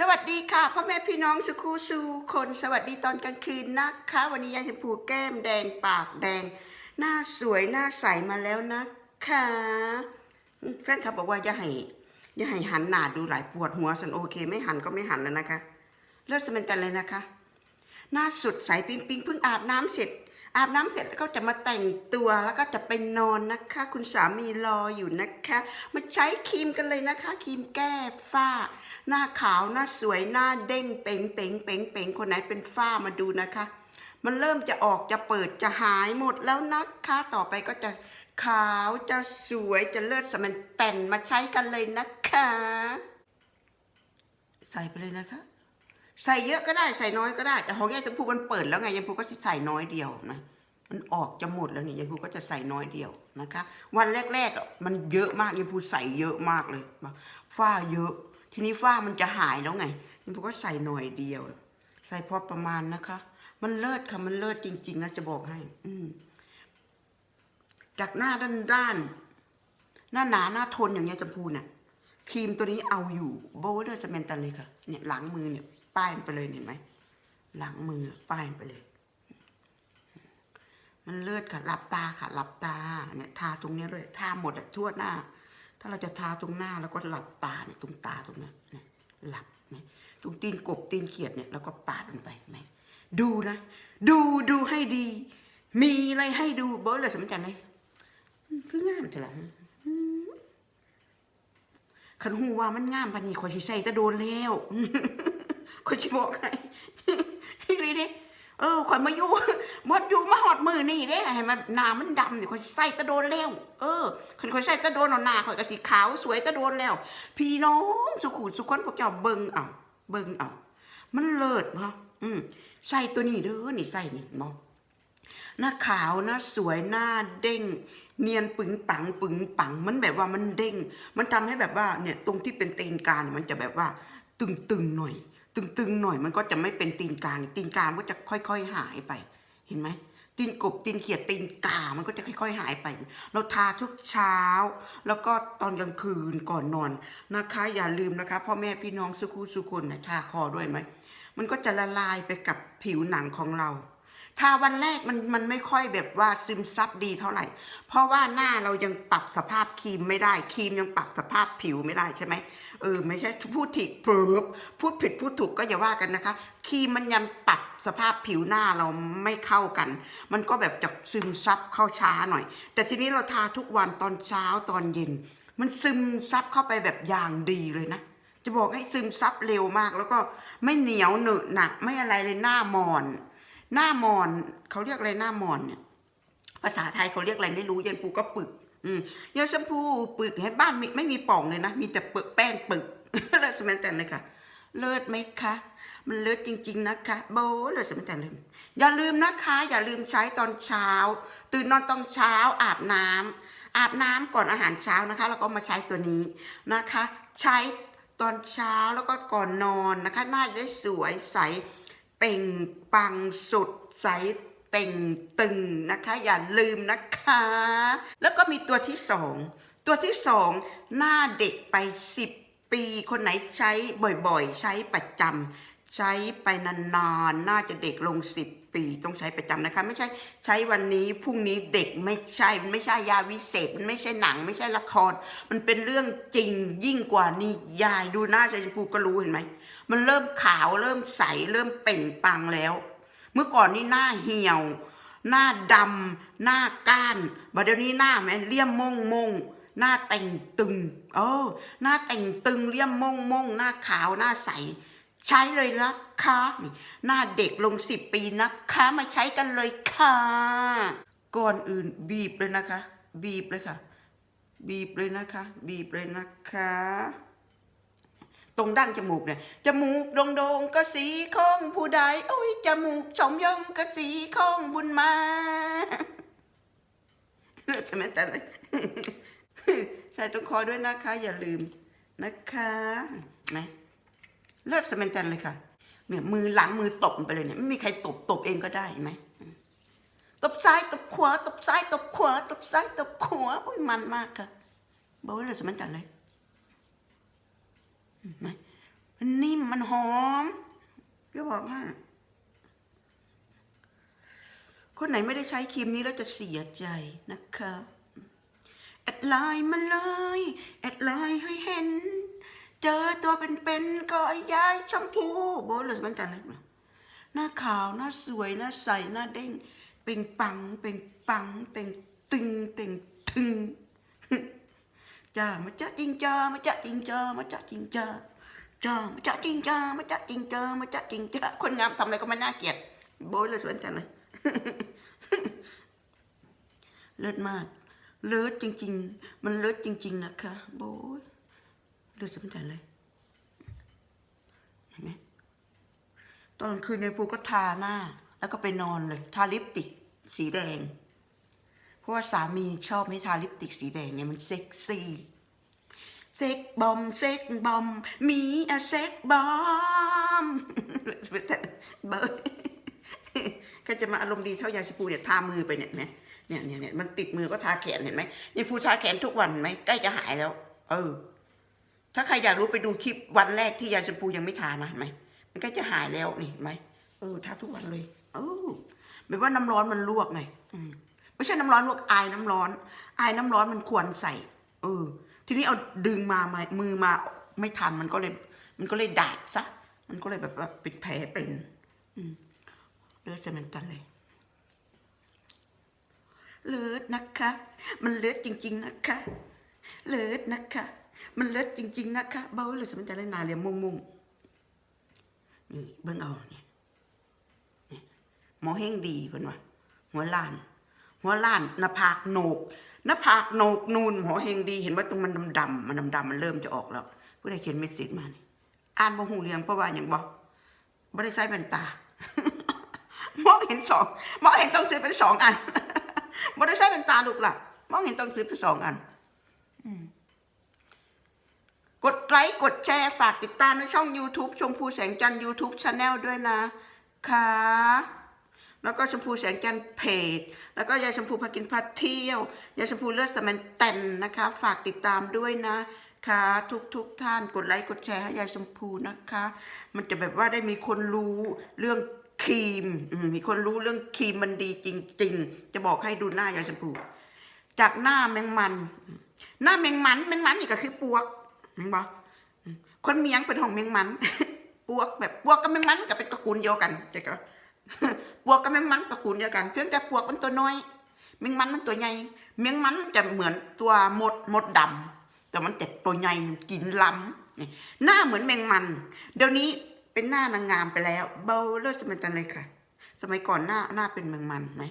สวัสดีค่ะพ่อแม่พี่น้องสุคูสูคนสวัสดีตอนกลางคืนนะคะ วันนี้ยายชมพูแก้มแดงปากแดง หน้าสวยหน้าใสมาแล้วนะคะแฟนคลับบอกว่าอย่าให้อย่าให้หันหน้าดูหลายปวดหัวสันโอเค ไม่หันก็ไม่หันแล้วนะคะ เลิศสมันกันเลยนะคะ หน้าสุดใสปิ๊งปิ๊งเพิ่งอาบน้ำเสร็จ อาบน้ำเสร็จแล้วก็จะมาแต่งตัวแล้วก็จะไปนอนนะคะ คุณสามีรออยู่นะคะ มาใช้ครีมกันเลยนะคะครีมแก้ฝ้า หน้าขาวหน้าสวยหน้าเด้งเป๋งเป๋งเป๋งเป๋งคนไหนเป็นฝ้ามาดูนะคะ มันเริ่มจะออกจะเปิดจะหายหมดแล้วนะคะ ต่อไปก็จะขาวจะสวยจะเลิศสมันแต่นมาใช้กันเลยนะคะ ใส่ไปเลยนะคะ ใส่เยอะก็ได้ใส่น้อยก็ได้ แต่ของยายชมพูมันเปิดแล้วไงยายชมพูก็ใส่น้อยเดียวนะมันออกจะหมดแล้วนี่ยายพูก็จะใส่น้อยเดียวนะคะ วันแรกๆมันเยอะมากยายพูใส่เยอะมากเลยฝ้าเยอะ ทีนี้ฝ้ามันจะหายแล้วไงยายพูก็ใส่หน่อยเดียว ใส่พอประมาณนะคะ มันเลิศค่ะมันเลิศจริงๆนะจะบอกให้ อืจากหน้าด้านด้านหน้าหนาหน้าทนอย่างเงี้ยชมพูเนี่ยครีมตัวนี้เอาอยู่โบเดอร์จะเมนตันเลยค่ะ เนี่ยหลังมือเนี่ย ป้ายไปเลยเห็นไหมหลังมือป้ายไปเลย มันเลือดค่ะหลับตาค่ะหลับตาเนี่ยทาตรงนี้ยด้วยทาหมดอะทั่วหน้า ถ้าเราจะทาตรงหน้าแล้วก็หลับตาเนี่ยตรงตาตรงนี้เนี่ยหลับไหมตรงตีนกบตีนเขียดเนี่ยแล้วก็ปาดมันไปเห็นไหมดูนะ ดูดูให้ดี มีอะไรให้ดูเบิร์ดเลยสมจันเลยคืองามจังละขันหูว่ามันงามปานนี้ขอยสิใส่แตะโดนแล้ว ขอยสิบอกให้อีหลีเด้เออขอยมาอยู่มดอยู่มาหอดมือนี่เด้ให้มันหน้ามันดำเนี่ขอยใส่ตะโดนแล้ว เออขันขอยใส่ตะโดนเอาหน้าขอยก็สิขาวสวยตะโดนแล้ว พี่น้องสุขุมสุขคนพวกเจ้าเบิงเอาเบิงเอามันเลิศเนาะอืมใส่ตัวนี้เด้อนี่ใส่นี่เนาะหน้าขาวหน้าสวยหน้าเด้ง เนียนปึงปังปึงปัง มันแบบว่ามันเด้ง มันทำให้แบบว่าเนี่ยตรงที่เป็นตีนกาเนี่ยมันจะแบบว่าตึงๆหน่อย ตึงๆหน่อยมันก็จะไม่เป็นตีนกลางตีนกลางก็จะค่อย ๆ หายไป เห็นไหมตีนกบตีนเขียดตีนกา มันก็จะค่อย ๆ หายไป เราทาทุกเช้า แล้วก็ตอนกลางคืนก่อนนอนนะคะ อย่าลืมนะคะพ่อแม่พี่น้องสุขุสุคนนะทาคอด้วยไหมมันก็จะละลายไปกับผิวหนังของเรา ทาวันแรกมันมันไม่ค่อยแบบว่าซึมซับดีเท่าไหร่ เพราะว่าหน้าเรายังปรับสภาพครีมไม่ได้ครีมยังปรับสภาพผิวไม่ได้ใช่ไหมเออไม่ใช่พูดผิดเพิ่มพูดผิดพูดถูกก็อย่าว่ากันนะคะครีมมันยังปรับสภาพผิวหน้าเราไม่เข้ากัน มันก็แบบจะซึมซับเข้าช้าหน่อย แต่ทีนี้เราทาทุกวันตอนเช้าตอนเย็น มันซึมซับเข้าไปแบบอย่างดีเลยนะจะบอกให้ซึมซับเร็วมาก แล้วก็ไม่เหนียวเหนอะหนักไม่อะไรเลยหน้ามอน หน้ามอนเขาเรียกอะไรหน้ามอนเนี่ย ภาษาไทยเขาเรียกอะไรไม่รู้ยันปูก็ปึก อืมยาชมพูปึกให้บ้านมีไม่มีป่องเลยนะมีแต่เปลือกแป้งปึกเลิศสมัยแต่เลยค่ะ เลิศไหมคะ มันเลิศจริง ๆ นะคะโบเลิศสมัยแต่เลยอย่าลืมนะคะ อย่าลืมใช้ตอนเช้า ตื่นนอนตอนเช้าอาบน้ำอาบน้ำก่อนอาหารเช้านะคะ แล้วก็มาใช้ตัวนี้นะคะ ใช้ตอนเช้าแล้วก็ก่อนนอนนะคะ หน้าจะได้สวยใส เต่งปังสุดใสเต่งตึงนะคะ อย่าลืมนะคะ แล้วก็มีตัวที่สองตัวที่สองหน้าเด็กไปสิบปี คนไหนใช้บ่อยๆ ใช้ประจำใช้ไปนานๆน่าจะเด็กลงสิบ ปีต้องใช้ประจำนะคะ ไม่ใช่ใช้วันนี้พรุ่งนี้เด็กไม่ใช่มันไม่ใช่ยาวิเศษมันไม่ใช่หนัง ไม่ใช่ละคร มันเป็นเรื่องจริงยิ่งกว่านิยายดูหน้าชายชมพูก็รู้เห็นไหมมันเริ่มขาวเริ่มใสเริ่มเป่งปังแล้ว เมื่อก่อนนี่หน้าเหี่ยว หน้าดำหน้าก้านบัดเดี๋ยวนี้หน้าแม่เลี่ยมมงมงหน้าแต่งตึง เออ หน้าแต่งตึงเลี่ยมมงมงหน้าขาวหน้าใส ใช้เลยนะคะนี่หน้าเด็กลงสิบปีนะคะ มาใช้กันเลยค่ะ ก่อนอื่นบีบเลยนะคะ บีบเลยค่ะ บีบเลยนะคะ บีบเลยนะคะ ตรงดั้งจมูกเนี่ยจมูกโด่งๆก็สีของผู้ใดโอ้ยจมูกชมยงก็สีของบุญมาใช่ไหมแต่เลยใส่ตรงคอด้วยนะคะ อย่าลืมนะคะไหม เลิศสเมนจันเลยค่ะเนี่ยมือหลังมือตบไปเลยเนี่ยไม่มีใครตบตบเองก็ได้เห็นไหมตบซ้ายตบขวาตบซ้ายตบขวาตบซ้ายตบขวาโอ้ยมันมากค่ะบอกว่าเลิศสเมนจันเลยไหมมันนิ่มมันหอมจะบอกให้คนไหนไม่ได้ใช้ครีมนี้แล้วจะเสียใจนะคะแอดไลน์มาเลย แอดไลน์ให้เห็น เจอตัวเป็นๆก็ย้ายชมพูโบเลยมันกันเลยหน้าขาวหน้าสวยหน้าใสหน้าเด้งเป่งปังเป่งปังเต่งตึงเต่งตึงจ้ามาจ้าจริงจ้ามาจ้าจริงจ้ามาจ้าจริงจ้าจ้ามาจ้าจริงจ้ามาจ้าจริงจ้ามาจ้าจริงจ้าคนงามทำอะไรก็ไม่น่าเกลียดโบยเลยสวนกันเลยเลิศมาก เลิศจริง ๆ มันเลิศจริง ๆ นะคะ โบย เลิศสวนกันเลย เห็นไหมตอนกลางคืนในปูก็ทาหน้า แล้วก็ไปนอนเลย ทาลิปติกสีแดง เพราะว่าสามีชอบให้ทาลิปติกสีแดงไงมันเซ็กซี่เซ็กบอมเซ็กบอมมีอะเซ็กบอมเบอร์ก็จะมาอารมณ์ดีเท่ายายสปูเนี่ยทามือไปเนี่ยนไหมเนี่ยเนี่ยเนี่ยมันติดมือก็ทาแขนเห็นไหมยายปูทาแขนทุกวันไหมใกล้จะหายแล้ว เออ ถ้าใครอยากรู้ไปดูคลิปวันแรกที่ยาชมพูยังไม่ทานะไหมมันกล้จะหายแล้วนี่ไหมเออทาทุกวันเลยเออแบบว่าน้ำร้อนมันลวกไงอืมไม่ใช่น้ำร้อนลวกอายน้ำร้อน อายน้ำร้อนมันควรใส่ เออ ทีนี้เอาดึงมามามือมาไม่ทันมันก็เลย มันก็เลยดาดซะมันก็เลยแบบว่าเป็นแผลเป็นอืเลือดจะมันตันเลยเลือดนะคะ มันเลือดจริง ๆ นะคะ เลือดนะคะ มันเลือดจริง ๆ นะคะ เบาเลยจะมันจะได้นาเรียมมุ่งๆนี่เบิ่งเอาเนี่ยเนี่ยหมอเฮงดีเพิ่นว่าหัวล้าน หัวล้านหน้าผากโหนกหน้าผากโหนกนูนหมอเฮงดีเห็นว่าตรงมันดำๆมันดำๆมันเริ่มจะออกแล้วผู้ใดเขียนเมสเซจมานี่อ่านบ่หูเรียงเพราะว่าอย่างบ่บ่ได้ใส่แว่นตามองเห็นสองมองเห็นต้องซื้อเป็นสองอันบ่ได้ใส่แว่นตาลูกล่ะมองเห็นต้องซื้อเป็นสองอัน กดไลค์กดแชร์ฝากติดตามในช่อง YouTube ชมพูแสงจันทร์ YouTube Channel ด้วยนะค่ะแล้วก็ชมพูแสงจันทร์เพจ แล้วก็ยายชมพูพากินพาเที่ยวยายชมพูเลือดสแมนแตนนะคะ ฝากติดตามด้วยนะค่ะทุกทุกท่านกดไลค์กดแชร์ให้ยายชมพูนะคะ มันจะแบบว่าได้มีคนรู้เรื่องครีมมีคนรู้เรื่องครีมมันดีจริง ๆ จะบอกให้ดูหน้ายายชมพู จากหน้าแมงมัน หน้าแมงมันแมงมันนี่ก็คือปวก เห็นบ่อืมคนเมียงเป็นของแมงมันปวกแบบปวกกับแมงมันก็เป็นตระกูลเดียวกันแต่ก็ปวกกับแมงมันตระกูลเดียวกันเพียงแต่ปวกมันตัวน้อยแมงมันมันตัวใหญ่แมงมันจะเหมือนตัวมดมดดำแต่มันเจ็บตัวใหญ่กินล้ำนี่หน้าเหมือนแมงมัน เดี๋ยวนี้เป็นหน้านางงามไปแล้ว เบาเลิศสมัยจันเลยค่ะ สมัยก่อนหน้าหน้าเป็นแมงมันไหม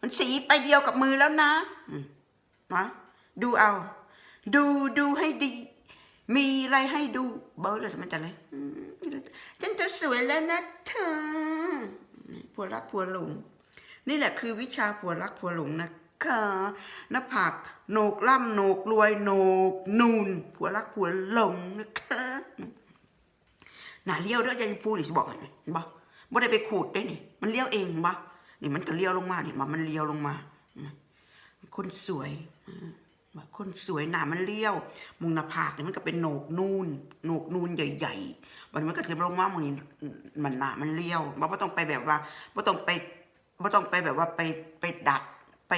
มันสีไปเดียวกับมือแล้วนะอืมนะดูเอา ดูดูให้ดี มีอะไรให้ดูเบอร์เลยมันจะเลยฉันจะสวยแล้วนะเธอผัวรักผัวหลง นี่แหละคือวิชาผัวรักผัวหลงนะคะหน้าผากโหนกล่ำโหนกรวยโหนกนูนผัวรักผัวหลงนะคะหนาเลี้ยวเด้วยยายพูดดิบอกให้เห็นบ่บ่ได้ไปขูดได้นี่มันเลี้ยวเองบ่นี่มันก็เลี้ยวลงมาเนี่มามันเลี้ยวลงมา คนสวยอื ว่าคนสวยหนามันเลี้ยวมุงหน้าผากเนี่ยมันก็เป็นโหนกนูนโหนกนูนใหญ่ๆวันมันก็จะลงมามึงนี่มันหนามันเลี้ยวบ่บ่ต้องไปแบบว่าบ่ต้องไปบ่ต้องไปแบบว่าไปไปดัดไป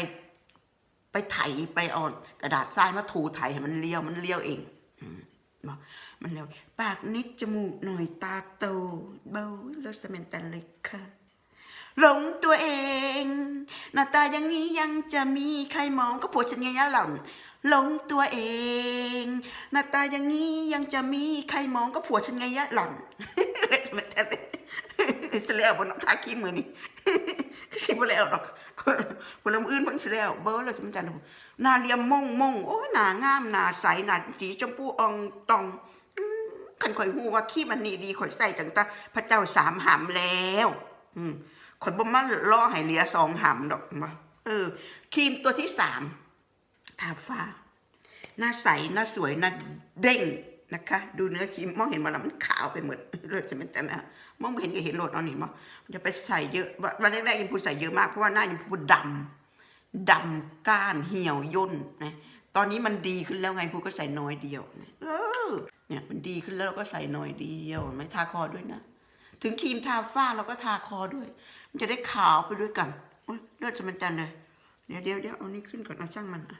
ไปไถไปเอากระดาษทรายมาถูไถให้มันเลี้ยวมันเลี้ยวเองอมบอกมันเลี้ยวปากนิดจมูกหน่อยตาโตเบาเลิศเมนตันเลยค่ะ หลงตัวเอง หน้าตาอย่างนี้ยังจะมีใครมองก็ผัวฉันไงยะหล่อนหลงตัวเอง หน้าตาอย่างนี้ยังจะมีใครมองก็ผัวฉันไงยะหล่อนเลิศเมนตันเลยเสแล้วบนน้ำทาขี้มือนี่สิบ่แล้วดอกคนลำอื่นเพิ่งสิแล้วเบอร์เลยสมจันทร์หน้าเรียมมงมงโอ้ยหน้างามหน้าใสหน้าสีชมพูอองตองอืมคันข่อยฮู้ว่าขี้มันนี่ดีข่อยใส่จังตาพระเจ้าสามหำแล้ว อืม ข่อยบ่มาล่อให้เหลือสองหำดอกมาเออครีมตัวที่สามทาฟ้า หน้าใส หน้าสวย หน้าเด้งนะคะ ดูเนื้อครีมมองเห็นมาแล้วมันขาวไปหมดเลยจะเป็นจันนะมองไม่เห็นก็เห็นโหลดเอาหนิมั้งจะไปใส่เยอะวันแรกๆยังพูดใส่เยอะมากเพราะว่าหน้ายังพูดดำดำก้านเหี่ยวย่นนะตอนนี้มันดีขึ้นแล้วไงพูก็ใส่น้อยเดียวนะเออเนี่ยมันดีขึ้นแล้วก็ใส่น้อยเดียวไหม่ทาคอด้วยนะ ถึงครีมทาฝ้าเราก็ทาคอด้วย มันจะได้ขาวไปด้วยกันเลือดจะมันจันเลยเดี๋ยวเดี๋ยวเดี๋ยวเอานี่ขึ้นก่อนนะช่างมันอะ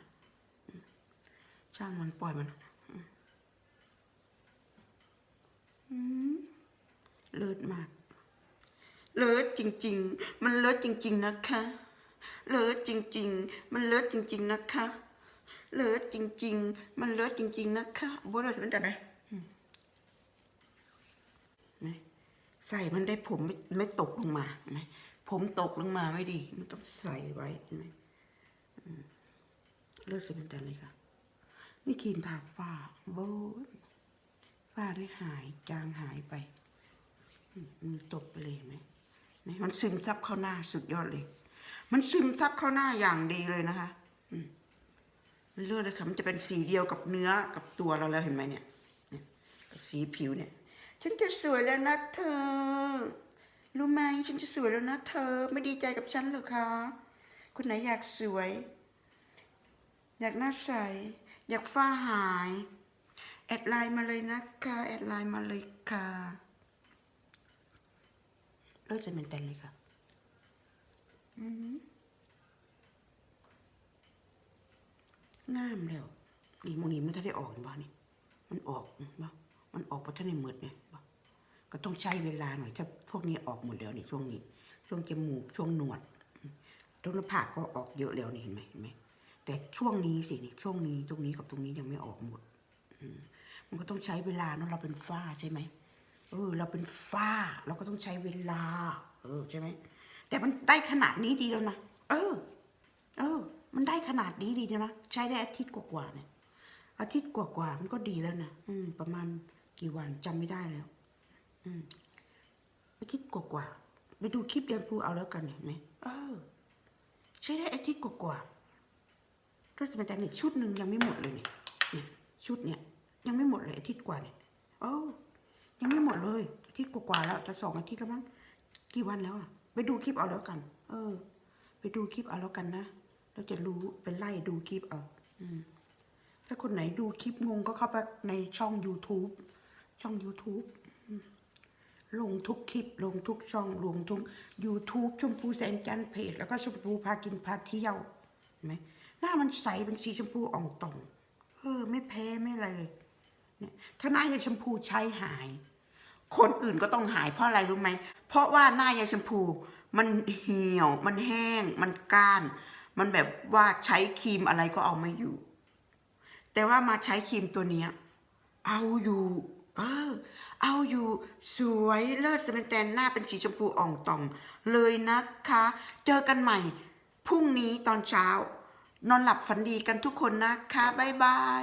ช่างมันปล่อยมันเลิศมาก เลิศจริง ๆ มันเลิศจริง ๆ นะคะ เลิศจริง ๆ มันเลิศจริง ๆ นะคะ เลิศจริง ๆ มันเลิศจริง ๆ นะคะโบ้เราจะเป็นจังไงอืมไหม ใส่มันได้ผมไม่ไม่ตกลงมาไหมผมตกลงมาไม่ดี มันต้องใส่ไว้เห็นไหมเลิศจะเป็นจังเลยค่ะ นี่ครีมทาฝ้าโบ้ฝ้าได้หายจางหายไปมือตกไปเลยไหมนี่มันซึมซับเข้าหน้าสุดยอดเลย มันซึมซับเข้าหน้าอย่างดีเลยนะคะมันเลือดเลยค่ะมันจะเป็นสีเดียวกับเนื้อกับตัวเราแล้วเห็นไหมเนี่ยเนี่ยกับสีผิวเนี่ย ฉันจะสวยแล้วนะเธอ รู้ไหมฉันจะสวยแล้วนะเธอ ไม่ดีใจกับฉันเหรอคะคนไหนอยากสวย อยากหน้าใส อยากฝ้าหาย แอดไลน์มาเลยนะคะ แอดไลน์มาเลยค่ะเลิกจะเป็นเต็นเลยค่ะอืมงามแล้ว นี่มองนี้มันถ้าได้ออกเห็นบ่นี่ มันออกบ่มันออกเพราะท่านในมืดเนี่ยบ่ ก็ต้องใช้เวลาหน่อยถ้าพวกนี้ออกหมดแล้วในช่วงนี้ ช่วงจมูกช่วงหนวดตรงหน้าผากก็ออกเยอะแล้วนี่เห็นไหมเห็นไหมแต่ช่วงนี้สินี่ช่วงนี้ตรงนี้กับตรงนี้ยังไม่ออกหมดมันก็ต้องใช้เวลาเนอะเราเป็นฝ้าใช่ไหมเออเราเป็นฝ้าเราก็ต้องใช้เวลา เออใช่ไหมแต่มันได้ขนาดนี้ดีแล้วนะเออ เออ มันได้ขนาดนี้ดีแล้วนะใช้ได้อาทิตย์กว่าๆเนี่ยอาทิตย์กว่าๆมันก็ดีแล้วนะอืมประมาณกี่วันจำไม่ได้แล้ว อืมอาทิตย์กว่าๆไปดูคลิปเดือนพูเอาแล้วกันเห็นไหมเออ ใช้ได้อาทิตย์กว่าๆก็จะเป็นแต่เนี่ยชุดหนึ่งยังไม่หมดเลยเนี่ยเนี่ยชุดเนี่ย ยังไม่หมดเลยอาทิตย์กว่าเนี่ยเออยังไม่หมดเลยอาทิตย์กว่าๆแล้วจะสองอาทิตย์แล้วมั้งกี่วันแล้วอะไปดูคลิปเอาแล้วกัน เออ ไปดูคลิปเอาแล้วกันนะเราจะรู้ไปไล่ดูคลิปเอาอืมถ้าคนไหนดูคลิปงงก็เข้าไปในช่อง YouTube ช่อง YouTube อืม ลงทุกคลิป ลงทุกช่องลงทุก YouTube ชมพูแสงจันเพจ แล้วก็ชมพูพากินพาเที่ยวเห็นไหมหน้ามันใสเป็นสีชมพูอ่องต่องเออ ไม่แพ้ไม่อะไรเลยเนี่ยถ้าหน้ายายชมพูใช้หาย คนอื่นก็ต้องหายเพราะอะไรรู้ไหมเพราะว่าหน้ายายชมพูมันเหี่ยว มันแห้ง มันก้าน มันแบบว่าใช้ครีมอะไรก็เอาไม่อยู่ แต่ว่ามาใช้ครีมตัวเนี้ย เอาอยู่ เออ เอาอยู่สวยเลิศสเปนแตนหน้าเป็นสีชมพูอ่องต่อง เลยนะคะ เจอกันใหม่พรุ่งนี้ตอนเช้า นอนหลับฝันดีกันทุกคนนะคะ บ๊ายบาย